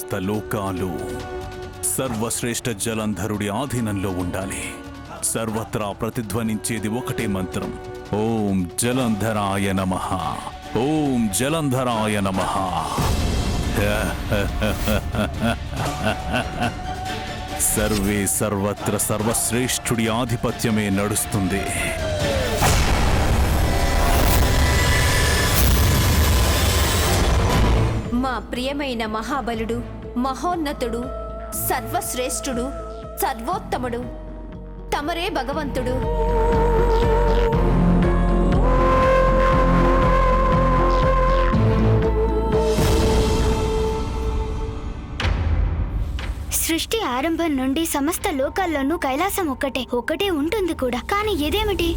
సమస్త లోకాలు సర్వశ్రేష్ఠ జలంధరుడి ఆధీనంలో ఉండాలి. సర్వత్రా ప్రతిధ్వనించేది ఒకటే మంత్రం. ఓం జలంధరాయ నమ. ఓం జలంధరాయ నమ. సర్వే సర్వత్ర సర్వశ్రేష్ఠుడి ఆధిపత్యమే నడుస్తుంది. ప్రియమైన మహాబలుడు మహోన్నతుడు సర్వశ్రేష్ఠుడు సర్వోత్తముడు తమరే భగవంతుడు. సృష్టి ఆరంభం నుండి సమస్త లోకాల్లోనూ కైలాసం ఒక్కటే ఒకటే ఉంటుంది కూడా. కానీ ఇదేమిటి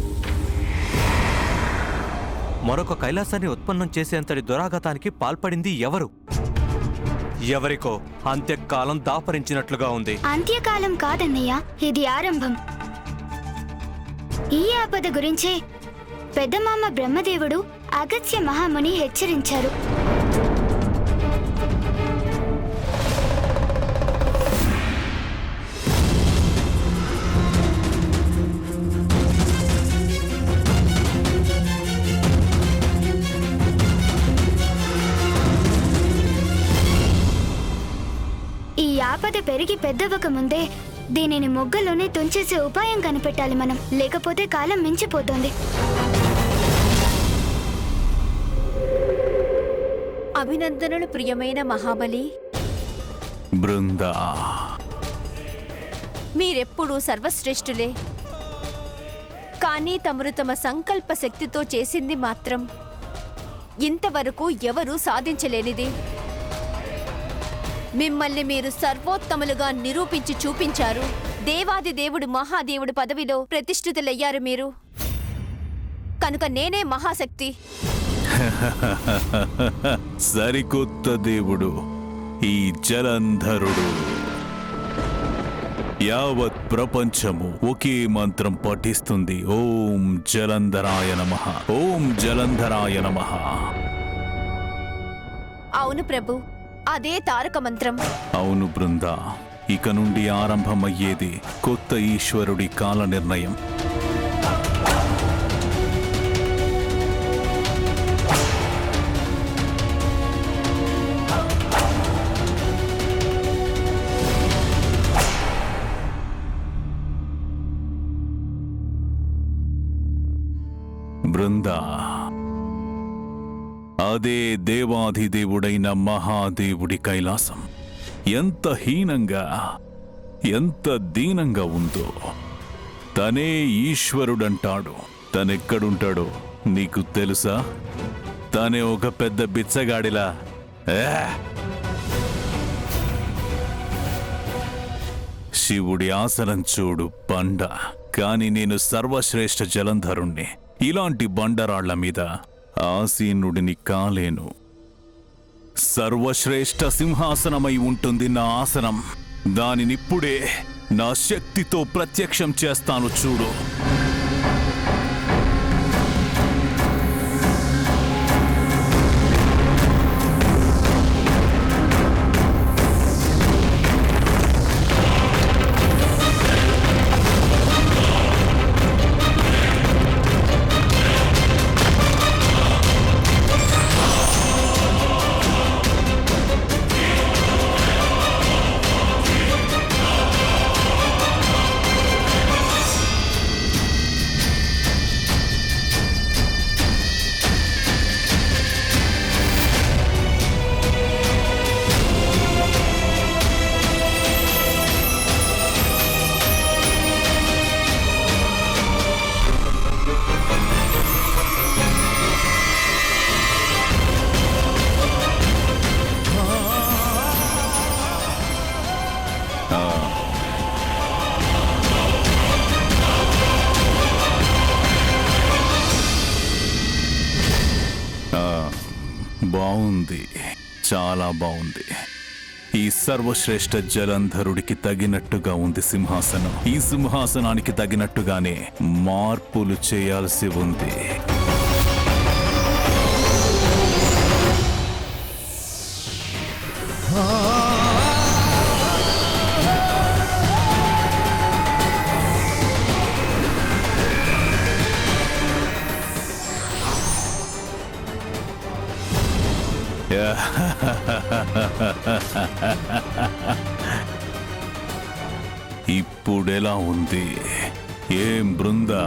మరొక కైలాసాన్ని ఉత్పన్నం చేసేంతటి దురాగతానికి పాల్పడింది ఎవరు? ఎవరికో అంత్యకాలం దాపరించినట్లుగా ఉంది. అంత్యకాలం కాదన్నయ్య ఇది ఆరంభం. ఈ ఆపద గురించే పెద్దమామ బ్రహ్మదేవుడు అగత్య మహాముని హెచ్చరించారు. పెరిగి పెద్దవక ముందే దీనిని మొగ్గలోనే తుంచేసే ఉపాయం కనిపెట్టాలి మనం. లేకపోతే కాలం మించిపోతుంది. అభినందనలు ప్రియమైన మహాబలి. బృందా. మీరెప్పుడూ సర్వశ్రేష్ఠులే. కానీ తమరు తమ సంకల్ప శక్తితో చేసింది మాత్రం ఇంతవరకు ఎవరూ సాధించలేనిది. మిమ్మల్ని మీరు సర్వోత్తములుగా నిరూపించి చూపించారు. దేవాది దేవుడు మహాదేవుడు పదవిలో ప్రతిష్ఠితులయ్యారు మీరు. కనుక నేనే మహాశక్తి. సరికొత్త దేవుడు ఈ జలంధరుడు. యావత్ ప్రపంచము ఒకే మంత్రం పఠిస్తుంది. ఓం జలంధరాయ నమ. ఓం జలంధరాయ నమ. అవును ప్రభు. అదే తారక మంత్రం. అవును బృందా ఇక నుండి ఆరంభమయ్యేది కొత్త ఈశ్వరుడి కాల నిర్ణయం. బృందా అదే దేవాధిదేవుడైన మహాదేవుడి కైలాసం. ఎంత హీనంగా ఎంత దీనంగా ఉందో. తనే ఈశ్వరుడంటాడు. తనెక్కడుంటాడో నీకు తెలుసా? తనే ఒక పెద్ద బిచ్చగాడిలా. ఏ! శివుడి ఆసనం చూడు బండ. కాని నేను సర్వశ్రేష్ఠ జలంధరుణ్ణి. ఇలాంటి బండరాళ్ళ మీద ఆసీనుడిని కాలేను. సర్వశ్రేష్ఠ సింహాసనమై ఉంటుంది నా ఆసనం. దానినిప్పుడే నా శక్తితో ప్రత్యక్షం చేస్తాను చూడు. చాలా బాగుంది. ఈ సర్వశ్రేష్ఠ జలంధరుడికి తగినట్టుగా ఉంది సింహాసనం. ఈ సింహాసనానికి తగినట్టుగానే మార్పులు చేయాల్సి ఉంది. ఇప్పుడెలా ఉంది? ఏం బృందా?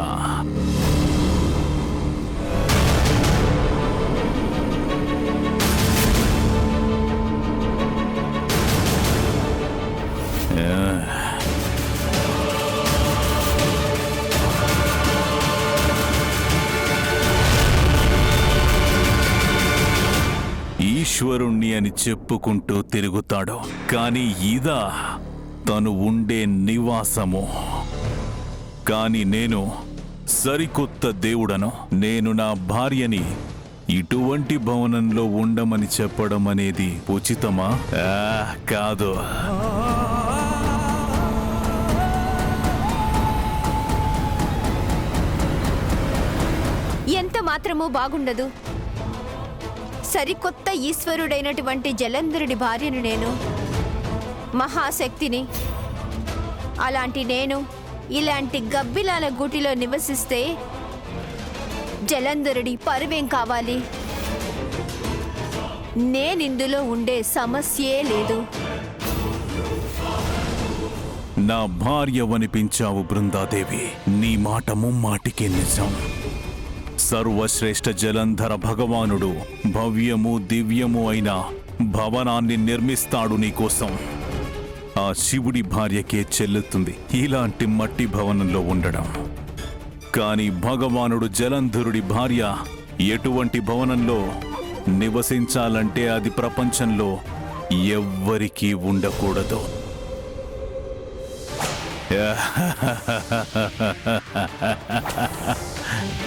అని చెప్పుకుంటూ తిరుగుతాడు. కానీ ఇదా తను ఉండే నివాసము. కాని నేను సరికొత్త దేవుడను. నేను నా భార్యని ఇటువంటి భవనంలో ఉండమని చెప్పడం అనేది ఉచితమా? కాదు. ఎంత మాత్రమూ బాగుండదు. సరికొత్త ఈశ్వరుడైనటువంటి జలంధరుడి భార్యను నేను మహాశక్తిని అలాంటి నేను ఇలాంటి గబ్బిలాల గూటిలో నివసిస్తే జలంధరుడి పరువేం కావాలి? నేనిందులో ఉండే సమస్యే లేదు. నా భార్య వనిపించావు బృందాదేవి. నీ మాట ముమ్మాటికి నిజం. సర్వశ్రేష్ఠ జలంధర భగవానుడు భవ్యము దివ్యము అయిన భవనాన్ని నిర్మిస్తాడు నీకోసం. ఆ శివుడి భార్యకే చెల్లుతుంది ఇలాంటి మట్టి భవనంలో ఉండడం. కాని భగవానుడు జలంధరుడి భార్య ఎటువంటి భవనంలో నివసించాలంటే అది ప్రపంచంలో ఎవ్వరికీ ఉండకూడదు.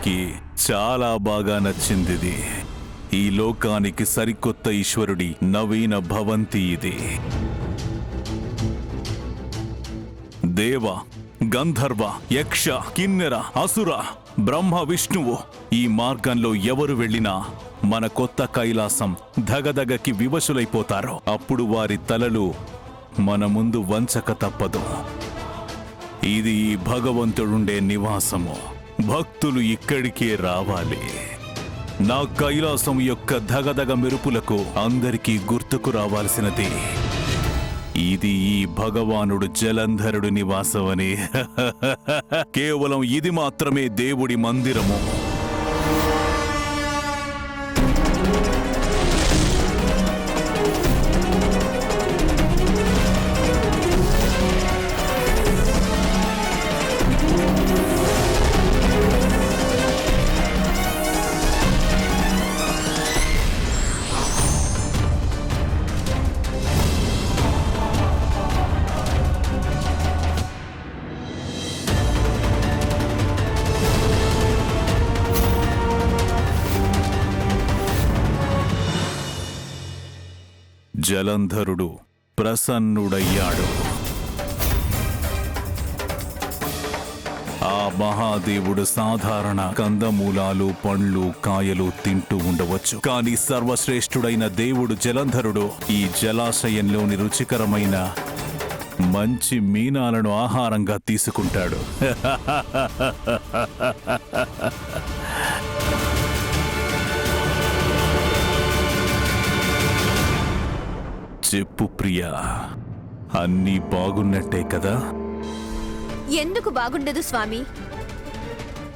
అందరికీ చాలా బాగా నచ్చిందిది. ఈ లోకానికి సరికొత్త ఈశ్వరుడి నవీన భవంతి ఇది. దేవ గంధర్వ యక్ష కిన్నెర అసుర బ్రహ్మ విష్ణువు ఈ మార్గంలో ఎవరు వెళ్ళినా మన కొత్త కైలాసం ధగధగకి వివశులైపోతారు. అప్పుడు వారి తలలు మన ముందు వంచక తప్పదు. ఇది ఈ భగవంతుడుండే నివాసము. భక్తులు ఇక్కడికే రావాలి. నా కైలాసం యొక్క ధగధగ మెరుపులకు అందరికీ గుర్తుకు రావాల్సినది. ఇది ఈ భగవానుడు జలంధరుడు నివాసమని. కేవలం ఇది మాత్రమే దేవుడి మందిరము. జలంధరుడు ప్రసన్నుడయ్యాడు. ఆ మహాదేవుడు సాధారణ కందమూలాలు పండ్లు కాయలు తింటూ ఉండవచ్చు. కానీ సర్వశ్రేష్ఠుడైన దేవుడు జలంధరుడు ఈ జలాశయంలోని రుచికరమైన మంచి మీనాలను ఆహారంగా తీసుకుంటాడు. చెప్పు ప్రియా. అన్నీ బాగున్నట్టే కదా? ఎందుకు బాగుండదు స్వామి?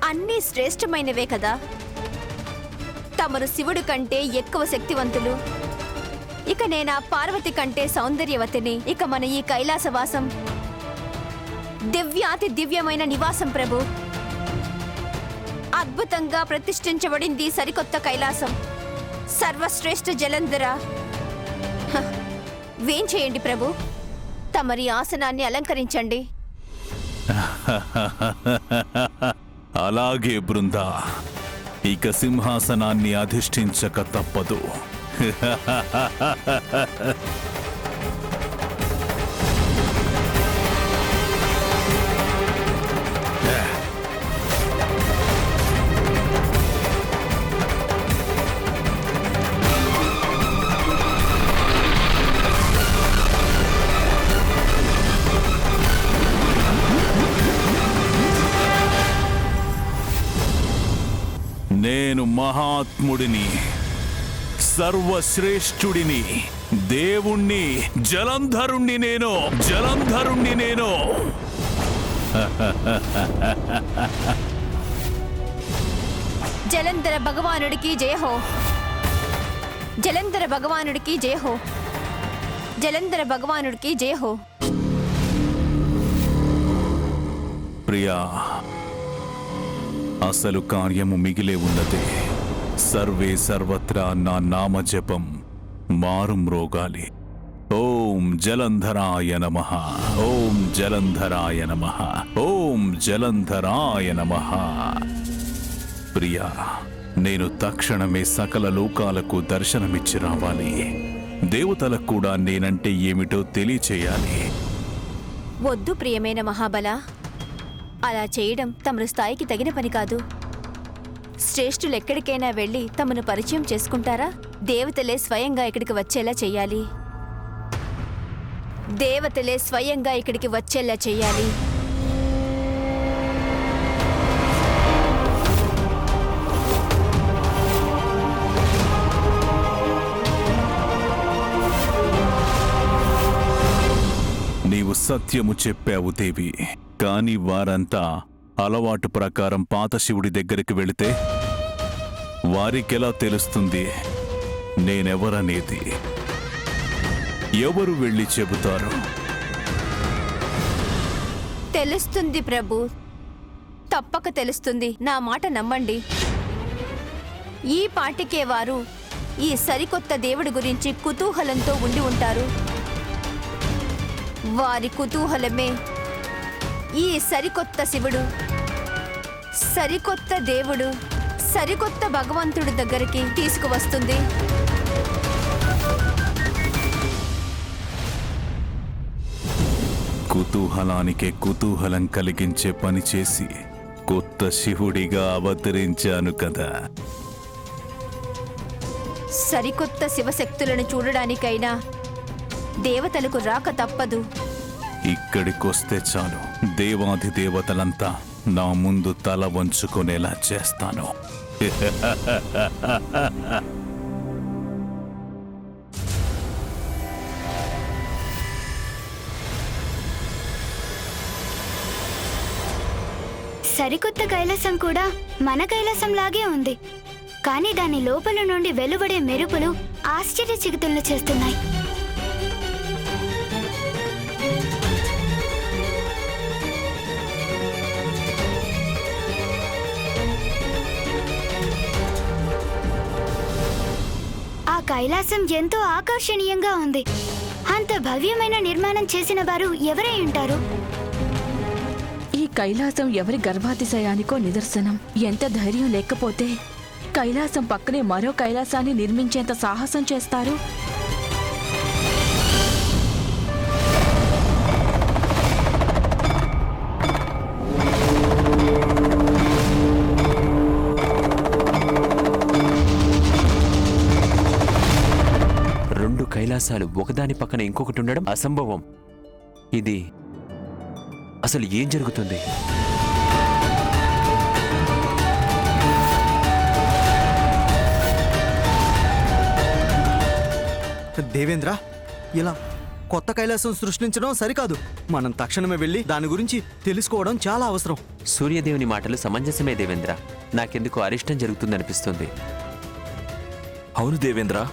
అన్నీ శ్రేష్టమైనవే కదా. తమరు శివుడు కంటే ఎక్కువ శక్తివంతులు. ఇక నేనా పార్వతి కంటే సౌందర్యవతిని. ఇక మన ఈ కైలాసవాసం దివ్యాతి దివ్యమైన నివాసం ప్రభు. అద్భుతంగా ప్రతిష్ఠించబడింది సరికొత్త కైలాసం. సర్వశ్రేష్ఠ జలంధర. హ, వేం చేయండి ప్రభు? తమరి ఆసనాన్ని అలంకరించండి. అలాగే బృందా. ఇక సింహాసనాన్ని అధిష్ఠించక తప్పదు. మహాత్ముడిని సర్వశ్రేష్ఠుడిని దేవుణ్ణి జలంధరుణ్ణి నేను జలంధరుణ్ణి నేను. జలంధర భగవానుడికి జయహో జలంధర భగవానుడికి జయహో జలంధర భగవానుడికి జయహో ప్రియా అసలు కార్యము మిగిలే ఉన్నదే. సర్వే సర్వత్రా నా నామజపం. మారుమ్రోగాలి ఓం జలంధరాయ నమ. ఓం జలంధరాయ నమ. ఓం జలంధరాయ నమ. ప్రియా నేను తక్షణమే సకల లోకాలకు దర్శనమిచ్చి రావాలి. దేవతలకు కూడా నేనంటే ఏమిటో తెలియచేయాలి. వద్దు ప్రియమైన మహాబల. అలా చేయడం తమరు స్థాయికి తగిన పని కాదు. శ్రేష్ఠులు ఎక్కడికైనా వెళ్ళి తమను పరిచయం చేసుకుంటారా? దేవతలే స్వయంగా ఇక్కడికి వచ్చేలా చేయాలి. దేవతలే స్వయంగా ఇక్కడికి వచ్చేలా చేయాలి. నీవు సత్యము చెప్పావు దేవి కాని వారంతా అలవాటు ప్రకారం పాత శివుడి దగ్గరికి వెళితే వారికెలా తెలుస్తుంది? నేనెవరనేది? ఎవరు వెళ్ళి చెబుతారు? తెలుస్తుంది ప్రభు. తప్పక తెలుస్తుంది. నా మాట నమ్మండి. ఈ పాటికే వారు ఈ సరికొత్త దేవుడి గురించి కుతూహలంతో ఉండి ఉంటారు. వారి కుతూహలమే ఈ సరికొత్త శివుడు సరికొత్త దేవుడు సరికొత్త భగవంతుడి దగ్గరికి తీసుకువస్తుంది. కుతూహలానికే కుతూహలం కలిగించే పని చేసి కొత్త శివుడిగా అవతరించాను కదా. సరికొత్త శివశక్తులను చూడడానికైనా దేవతలకు రాక తప్పదు. ఇక్కడికొస్తే చాలు. దేవాది దేవతలంతా నా ముందు తల వంచుకునేలా చేస్తాను. సరికొత్త కైలాసం కూడా మన కైలాసం లాగే ఉంది. కానీ దాని లోపల నుండి వెలువడే మెరుపులు ఆశ్చర్యచకితులను చేస్తున్నాయి. కైలాసం ఎంతో ఆకర్షణీయంగా ఉంది. అంత భవ్యమైన నిర్మాణం చేసిన వారు ఎవరై ఉంటారు? ఈ కైలాసం ఎవరి గర్భాతిశయానికో నిదర్శనం. ఎంత ధైర్యం లేకపోతే కైలాసం పక్కనే మరో కైలాసాన్ని నిర్మించేంత సాహసం చేస్తారు? కైలాసాలు ఒకదాని పక్కన ఇంకొకటి ఉండడం అసంభవం. ఇది అసలు ఏం జరుగుతుంది? దేవేంద్ర ఇలా కొత్త కైలాసం సృష్టించడం సరికాదు. మనం తక్షణమే వెళ్ళి దాని గురించి తెలుసుకోవడం చాలా అవసరం. సూర్యదేవుని మాటలు సమంజసమే దేవేంద్ర. నాకెందుకు అరిష్టం జరుగుతుందనిపిస్తుంది. అవును దేవేంద్ర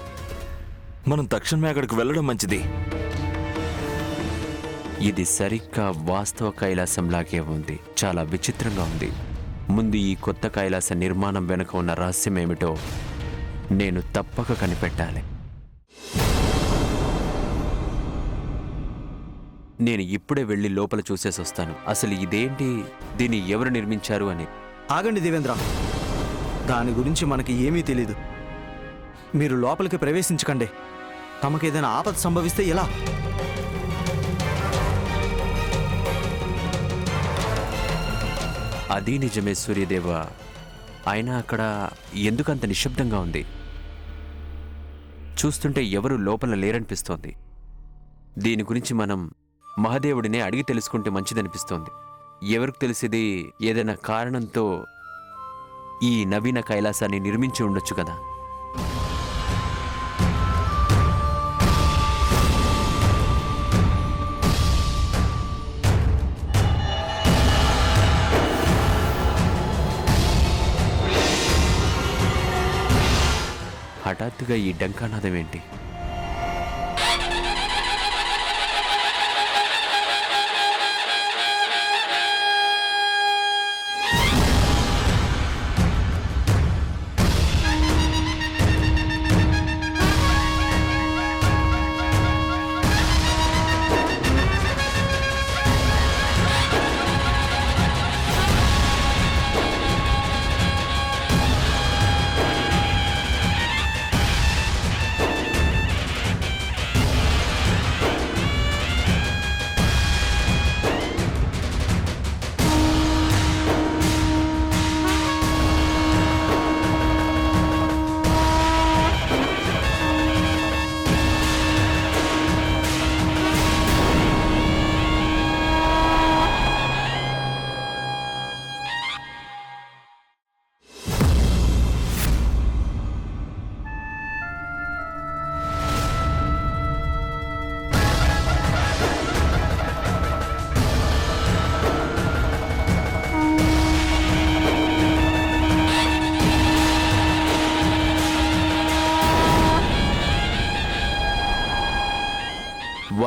మనం తక్షణమే అక్కడికి వెళ్ళడం మంచిది. ఇది సరిగ్గా వాస్తవ కైలాసంలాగే ఉంది. చాలా విచిత్రంగా ఉంది. ముందు ఈ కొత్త కైలాస నిర్మాణం వెనుక ఉన్న రహస్యం ఏమిటో నేను తప్పక కనిపెట్టాలి. నేను ఇప్పుడే వెళ్ళి లోపల చూసేసి వస్తాను. అసలు ఇదేంటి? దీన్ని ఎవరు నిర్మించారు అని. ఆగండి దేవేంద్ర. దాని గురించి మనకి ఏమీ తెలీదు. మీరు లోపలికి ప్రవేశించకండి. తమకేదైనా ఆపద సంభవిస్తే ఎలా? అది నిజమే సూర్యదేవ. ఆయన అక్కడ ఎందుకంత నిశ్శబ్దంగా ఉంది? చూస్తుంటే ఎవరు లోపల లేరనిపిస్తోంది. దీని గురించి మనం మహదేవుడినే అడిగి తెలుసుకుంటే మంచిదనిపిస్తోంది. ఎవరికి తెలిసేది ఏదైనా కారణంతో ఈ నవీన కైలాసాన్ని నిర్మించి ఉండొచ్చు కదా? హఠాత్తుగా ఈ డంకానాదం ఏంటి?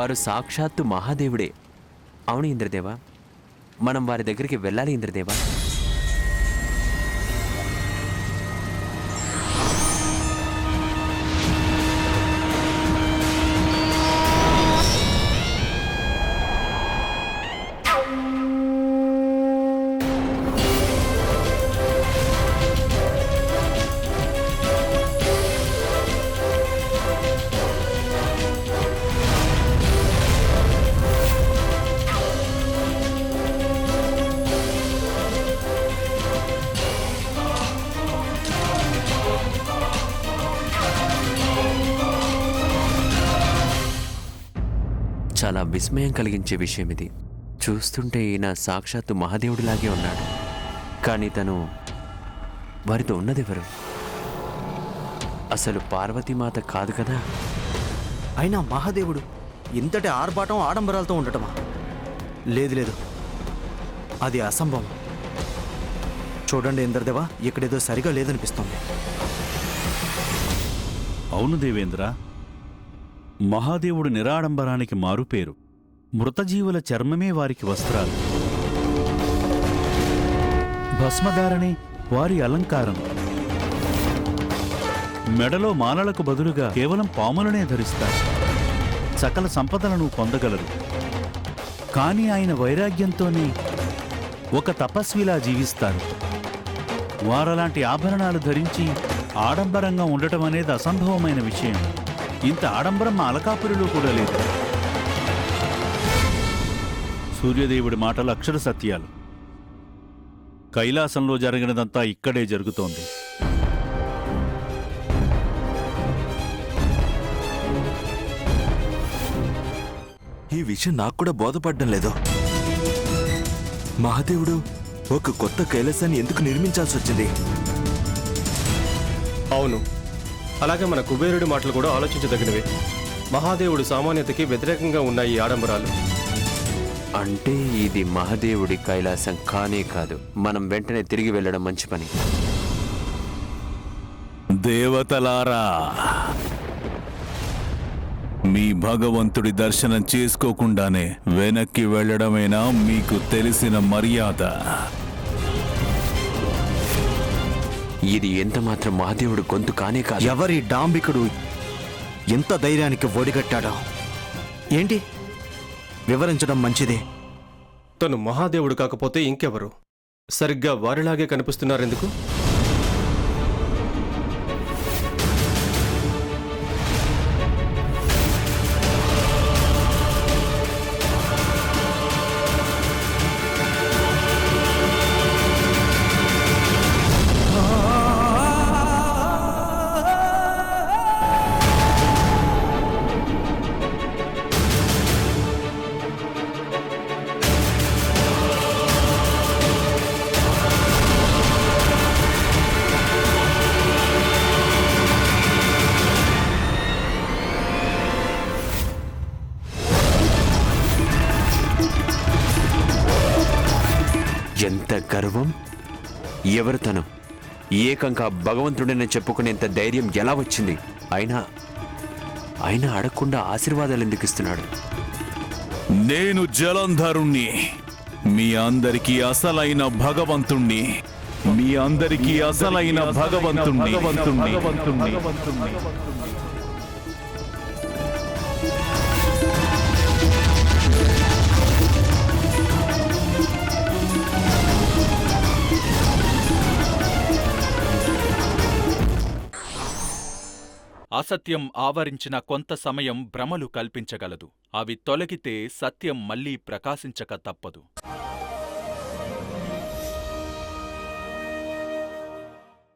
వారు సాక్షాత్తు మహాదేవుడే అవును ఇంద్రదేవా మనం వారి దగ్గరికి వెళ్ళాలి ఇంద్రదేవా విస్మయం కలిగించే విషయం ఇది. చూస్తుంటే ఈయన సాక్షాత్తు మహాదేవుడిలాగే ఉన్నాడు. కానీ తను వారితో ఉన్నదెవరు? అసలు పార్వతీమాత కాదు కదా? అయినా మహాదేవుడు ఇంతటి ఆర్భాటం ఆడంబరాలతో ఉండటమా? లేదు లేదు. అది అసంభవం. చూడండి ఇంద్రదేవా ఇక్కడేదో సరిగా లేదనిపిస్తోంది. అవును దేవేంద్ర. మహాదేవుడు నిరాడంబరానికి మారుపేరు మృతజీవుల చర్మమే వారికి వస్త్రాలు. భస్మధారణే వారి అలంకారం. మెడలో మాలలకు బదులుగా కేవలం పాములనే ధరిస్తారు. సకల సంపదలను పొందగలరు. కానీ ఆయన వైరాగ్యంతోనే ఒక తపస్విలా జీవిస్తారు. వారలాంటి ఆభరణాలు ధరించి ఆడంబరంగా ఉండటం అనేది అసంభవమైన విషయం. ఇంత ఆడంబరం మా అలకాపురిలో కూడా లేదు. సూర్యదేవుడి మాటలు అక్షర సత్యాలు. కైలాసంలో జరిగినదంతా ఇక్కడే జరుగుతోంది. ఈ విషయం నాకు కూడా బోధపడడం లేదు. మహాదేవుడు ఒక కొత్త కైలాసాన్ని ఎందుకు నిర్మించాల్సి వచ్చింది? అవును. అలాగే మన కుబేరుడి మాటలు కూడా ఆలోచించదగినవే. మహాదేవుడు సామాన్యతకి వ్యతిరేకంగా ఉన్నాయి ఈ ఆడంబరాలు. అంటే ఇది మహాదేవుడి కైలాసం కానే కాదు. మనం వెంటనే తిరిగి వెళ్ళడం మంచి పని. దేవతలారా మీ భగవంతుడి దర్శనం చేసుకోకుండానే వెనక్కి వెళ్ళడమేనా మీకు తెలిసిన మర్యాద? ఇది ఎంత మాత్రం మహాదేవుడు గొంతు కానే కాదు. ఎవరి డాంబికుడు ఎంత ధైర్యానికి ఒడిగట్టాడో? ఏంటి? వివరించడం మంచిదే. తను మహాదేవుడు కాకపోతే ఇంకెవరు? సరిగ్గా వారిలాగే కనిపిస్తున్నారెందుకు? ఏకంగా భగవంతుడని చెప్పుకునేంత ధైర్యం ఎలా వచ్చింది? అయినా అయినా అడగకుండా ఆశీర్వాదాలు ఎందుకు ఇస్తున్నాడు? నేను జలంధరుణ్ణి మీ అందరికీ అసలైన భగవంతుణ్ణి మీ అందరికీ అసలైన భగవంతుణ్ణి. భగవంతుణ్ణి. అసత్యం ఆవరించిన కొంత సమయం భ్రమలు కల్పించగలదు. అవి తొలగితే సత్యం మళ్ళీ ప్రకాశించక తప్పదు.